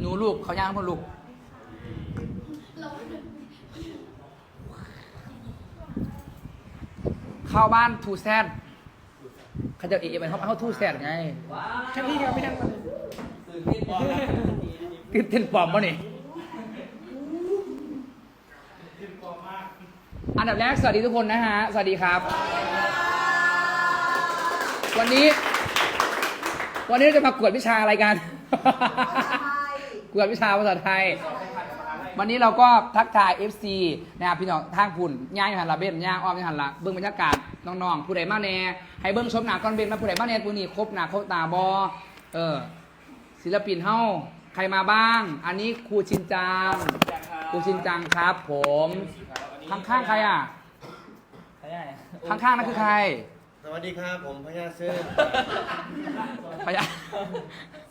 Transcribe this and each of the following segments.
หนูลูกเขาย่างพ่อลูกเข้าบ้านทูแซดเขาจะเอะไปเขาเขาทูแซดไงแค่นี้ครับพี่แท่งตื่นเต้นปลอมปะนี่อันดับแรกสวัสดีทุกคนนะฮะ สวัสดีครับ วันนี้ วันนี้เราจะมากวดวิชาอะไรกัน กวดวิชาภาษาไทย วันนี้เราก็ทักทาย FC นะครับพี่น้องทางพุ่นย่างอยู่หันละเบนย่างอ้อมอยู่หันละเบื้องบรรยากาศน้องๆผู้ใดมาแน่ให้เบื้องชมหนาก่อนเบนมาผู้ใดมาแน่ผู้นี้ครบหนาครบตาบอเออศิลปินเฮ้าใครมาบ้าง อันนี้ครูชินจังครูชินจังครับ ผมข้างๆใครอะข้างๆนั่นคือใคร สวัสดีครับผมพญาซึ่งพยาสวัสดีค่ะน้องน้ำตาล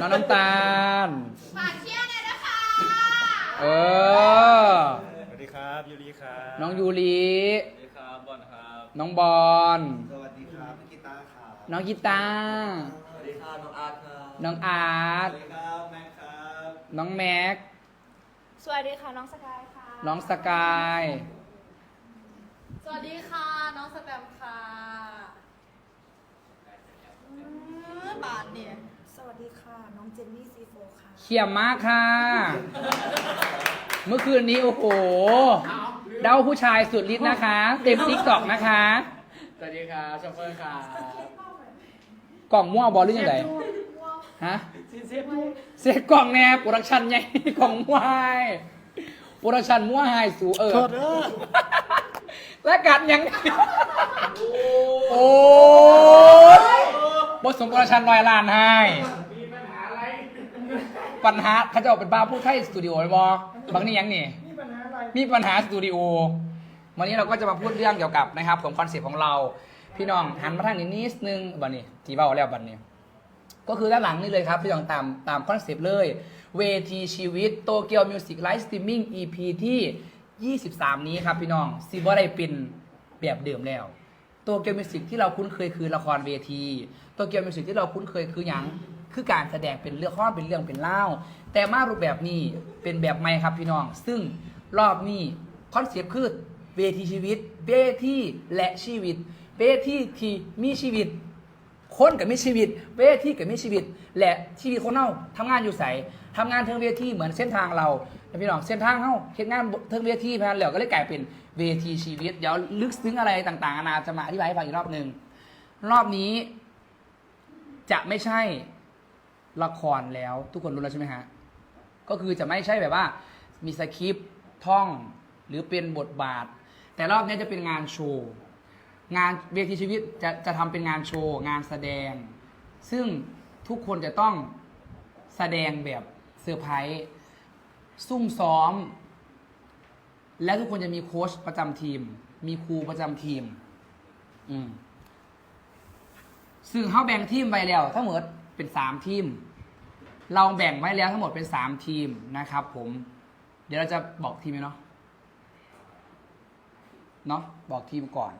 น้องน้ำตาล ฝากเชียร์หน่อยนะคะเออ สวัสดีครับยูริครับน้องยูริสวัสดีครับบอลครับน้องบอล สวัสดีครับพี่กีตาร์ครับน้องกีตาร์สวัสดีครับน้องอาร์ตครับน้องอาร์ตสวัสดีครับแม็กครับน้องแม็ก สวัสดีค่ะน้องสกายค่ะ น้องสกาย สวัสดีค่ะ น้องสแตมป์ค่ะอืมบาทเนี่ยส วัสดีค่ะ น้องเจนนี่ซีโฟค่ะ เขียมมากค่ะ เมื่อคืนนี้โอ้โห เดาผู้ชายสุดฤทธิ์นะคะ เต็มติ๊กตอกนะคะ สวัสดีครับชอปเปอร์ครับกล่องม่วงบอลหรือยังไงฮะซินเซฟดูเสียกล่องแนบโปรดักชันใหญ่ กล่องม่วงไฮโปรดักชันม่วงไฮสูเออ และกัดยัง โอ้ย บทสมโปรดักชันลอยล้านให้ มีปัญหาอะไร ปัญหาเขาจะออกเป็นบ้าพูดไทยสตูดิโอไหมบางนี่ยังนี่ มีปัญหาอะไร มีปัญหาสตูดิโอ วันนี้เราก็จะมาพูดเรื่องเกี่ยวกับนะครับผมคอนเซปต์ของเรา พี่น้องหันมาทางนี้นิดนึงบันนี้จีเบ้าแล้วบันนี้ ก็คือด้านหลังนี่เลยครับพี่น้องตามตามคอนเซปต์เลย เวทีชีวิตโตเกียวมิวสิกไลฟ์สตรีมมิ่ง EP ที่ 23 นี้ครับพี่น้องซีบอได้เป็นแบบเดิมแล้ว โตเกียวมิวสิกที่เราคุ้นเคยคือละครเวทีโตเกียวมิวสิกที่เราคุ้นเคยคือหยังคือการแสดงเป็นเรื่องข้อเป็นเรื่องเป็นเล่า แต่มารูปแบบนี้เป็นแบบใหม่ครับพี่น้อง ซึ่งรอบนี้คอนเซปต์คือเวทีชีวิตเวทีและชีวิตเวทีที่มีชีวิต คนกับมีชีวิต เวทีกับมีชีวิต และชีวิตคนเฮาทำงานอยู่ใสทำงานเทิงเวทีเหมือนเส้นทางเรา พี่น้องเส้นทางเฮาเฮ็ดงานเทิงเวทีพนันแล้วก็เลยกลายเป็นเวทีชีวิต เดี๋ยวลึกซึ้งอะไรต่างๆนานาจะมาอธิบายให้ฟังอีกรอบหนึ่งรอบนี้ จะไม่ใช่ละครแล้ว ทุกคนรู้แล้วใช่ไหมฮะก็คือจะไม่ใช่แบบว่า มีสคริปต์ท่องหรือเป็นบทบาท แต่รอบนี้จะเป็นงานโชว์งานเวทีชีวิตจะจะทำเป็นงานโชว์งานแสดง ซึ่งทุกคนจะต้องแสดงแบบเซอร์ไพรส์ ซุ่มซ้อม และทุกคนจะมีโค้ชประจำทีม มีครูประจำทีม อืมซึ่งเขาแบ่งทีมไปแล้ว ทั้งหมดเป็นสามทีม เราแบ่งไว้แล้วทั้งหมดเป็นสามทีมนะครับ ผม เดี๋ยวเราจะบอกทีมไหมเนาะเนาะบอกทีมก่อน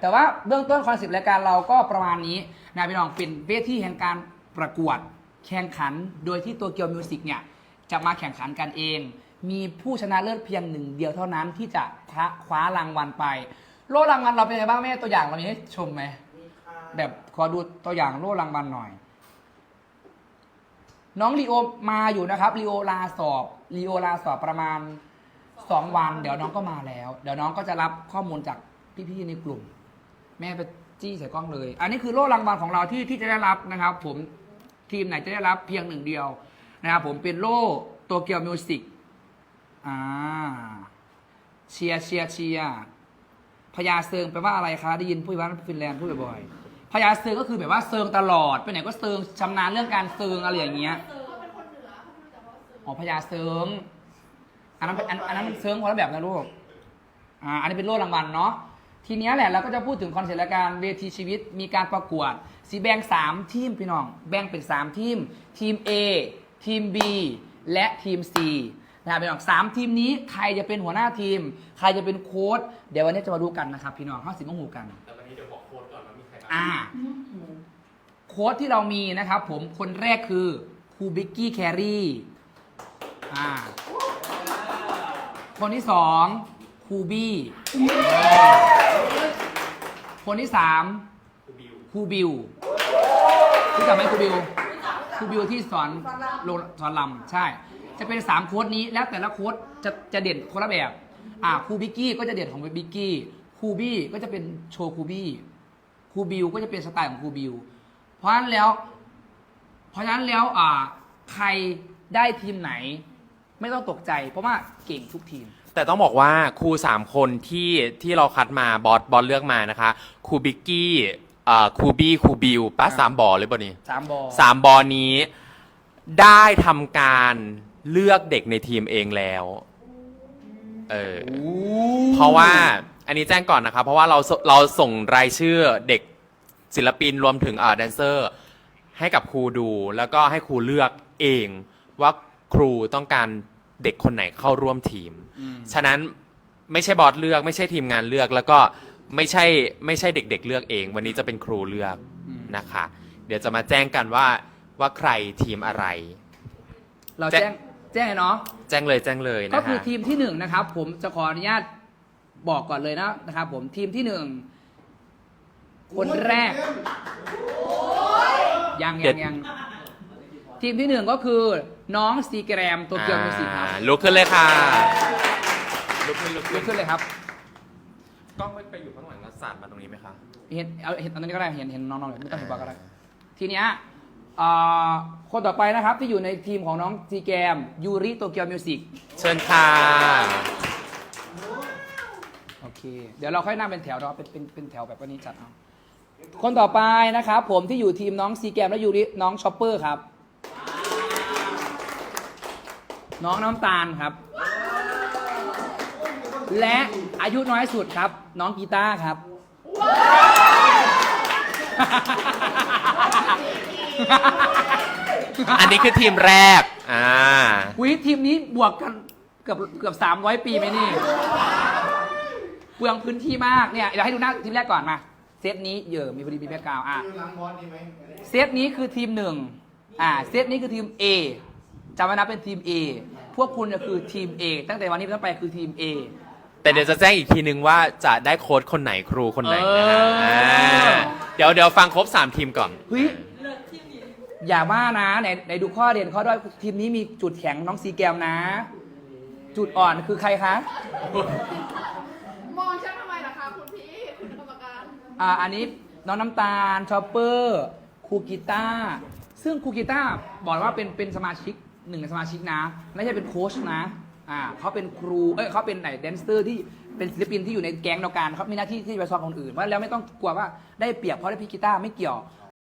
แต่ว่าเบื้องต้นคอนเซปต์รายการเราก็ประมาณนี้นะพี่น้องเป็นเวทีแห่งการประกวดแข่งขัน โดยที่ตัวเกียวมิวสิกเนี่ย จะมาแข่งขันกันเอง มีผู้ชนะเลิศเพียงหนึ่งเดียวเท่านั้นที่จะคว้าคว้ารางวัลไป โล่รางวัลเราเป็นไงบ้างแม่ตัวอย่างเรามีให้ชมไหมแบบขอดูตัวอย่างโล่รางวัลหน่อย น้องลีโอมาอยู่นะครับลีโอลาสอบลีโอลาสอบประมาณสองวัน เดี๋ยวน้องก็มาแล้ว เดี๋ยวน้องก็จะรับข้อมูลจากพี่ๆในกลุ่ม แม่ไปจี้ใส่กล้องเลย อันนี้คือโล่รางวัลของเราที่ที่จะได้รับนะครับ ผมทีมไหนจะได้รับเพียงหนึ่งเดียว นะครับผมเป็นโล่ตัวเกียวมิวสิกอ่าเชียร์เชียร์เชียร์พญาเซิงแปลว่าอะไรคะได้ยินผู้ว่าฟินแลนด์พูดบ่อยๆพญาเซิงก็คือแบบว่าเซิงตลอดไปไหนก็เซิงชำนาญเรื่องการเซิงอะไรอย่างเงี้ยเขาเป็นคนเหนือเขาไม่รู้จักว่าสื่ออ๋อพญาเซิงอันนั้นเป็นอันอันนั้นมันเซิงคนละแบบนะลูกอ่าอันนี้เป็นโล่รางวัลเนาะทีเนี้ยแหละเราก็จะพูดถึงคอนเซ็ปต์รายการเวทีชีวิตมีการประกวดสีแบ่งสามทีมพี่น้อง แบ่งเป็นสามทีมทีม A ทีม B และทีม C นะครับพี่น้องสามทีมนี้ใครจะเป็นหัวหน้าทีม ใครจะเป็นโค้ชเดี๋ยววันนี้จะมาดูกันนะครับพี่น้องเข้าสิมาหูกันแต่วันนี้เดี๋ยวบอกโค้ดก่อนว่ามีใครบ้างอ่าโค้ชที่เรามีนะครับ ผมคนแรกคือครูบิกกี้แครี่อ่าคนที่สองครูบี้คนที่สามครูบิวรู้จักไหมครูบิว ครูบิวที่สอนโรงสอนลำใช่ จะเป็นสามโค้ดนี้แล้วแต่ละโค้ดจะจะเด่นคนละแบบอ่าครูบิกกี้ก็จะเด่นของบิกกี้ครูบี้ก็จะเป็นโชว์ครูบี้ครูบิวก็จะเป็นสไตล์ของครูบิวเพราะฉะนั้นแล้ว เพราะฉะนั้นแล้วอ่าใครได้ทีมไหน ไม่ต้องตกใจ เพราะว่าเก่งทุกทีม แต่ต้องบอกว่าครูสามคนที่ที่เราคัดมาบอสบอสเลือกมานะคะครูบิกกี้ อ่าครูบี้ครูบิวป้าสามบอเลยป่ะนี่สามบอลสามบอนี้ได้ทำการเลือกเด็กในทีมเองแล้ว เออ เพราะว่าอันนี้แจ้งก่อนนะครับ เพราะว่าเราเราส่งรายชื่อเด็กศิลปินรวมถึงอ่าแดนเซอร์ ให้กับครูดู แล้วก็ให้ครูเลือกเองว่าครูต้องการเด็กคนไหนเข้าร่วมทีม ฉะนั้นไม่ใช่บอสเลือก ไม่ใช่ทีมงานเลือกแล้วก็ ไม่ใช่ไม่ใช่เด็กๆ เลือกเอง วันนี้จะเป็นครูเลือกอืมนะคะ เดี๋ยวจะมาแจ้งกันว่าว่าใครทีมอะไร เราแจ้แจ้งงแจ้งเลยเนาะ แจ้งเลยแจ้งเลยนะก็คือคะทีมที่หนึ่งนะครับ ผมจะขออนุญาตบอกก่อนเลยนะนะครับ ผมทีมที่หนึ่งคนแรกยังยังยังทีมที่หนึ่งก็คือน้องซีแกรมตัวเกียวมิวสิกครับอ่าลุกขึ้นเลยค่ะลุกขึ้นลุกลุขึ้กนขึ้นเลยครับกล้อง ไม่ไปอยู่ข้างหลังแล้วสาดมาตรงนี้ไหมคะ เห็นเอาเห็นอันนี้ก็ได้เห็นเห็นน้องๆเลยไม่ต้องเห็นบอกก็ได้ทีเนี้ยอ่าคนต่อไปนะครับที่อยู่ในทีมของน้องซีแกรมยูริโตเกียวมิวสิกเชิญค่ะโอเค เดี๋ยวเราค่อยนั่งเป็นแถวเนาะเป็นเป็นเป็นแถวแบบวันนี้จัดเอาคนต่อไปนะครับผมที่อยู่ทีมน้องซีแกมและยูริน้องชอปเปอร์ครับ น้องน้ำตาลครับ และอายุน้อยสุดครับ น้องกีตาร์ครับ อันนี้คือทีมแรก อ่าวิทีมนี้บวกกันเกือบเกือบสามร้อยปีไหมนี่เปลืองพื้นที่มากเนี่ยเดี๋ยวให้ดูหน้าทีมแรกก่อนมา เซตนี้เยอะมีพอดีมีแบ็กกราวด์อะเซตนี้คือทีมหนึ่งอ่าเซตนี้คือทีม A จำไว้นะเป็นทีม A พวกคุณจะคือทีม A ตั้งแต่วันนี้เป็นต้นไปคือทีม A แต่เดี๋ยวจะแจ้งอีกทีนึงว่าจะได้โค้ดคนไหนครูคนไหนนะฮะเอออ่าเดี๋ยวเดี๋ยวฟังครบ 3 ทีมก่อน เฮ้ยอย่าว่านะไหนไหนดูข้อเด่นข้อด้อยทีมนี้มีจุดแข็งน้องซีแกมนะ จุดอ่อนคือใครคะมองฉันทำไมล่ะคะคุณพี่ คุณกรรมการ อ่าอันนี้น้องน้ำตาลชอปเปอร์ครูกีตาร์ซึ่งครูกีตาร์บอกว่าเป็นเป็นสมาชิกหนึ่งในสมาชิกนะไม่ใช่เป็นโค้ชนะ อ่าเขาเป็นครู เอ้ยเขาเป็นไหนแดนเซอร์ที่เป็นศิลปินที่อยู่ในแก๊งเดียวกันเขามีหน้าที่ที่จะไปซ้อนคนอื่นว่าแล้วไม่ต้องกลัวว่าได้เปรียบเพราะได้พี่กีตาร์ไม่เกี่ยว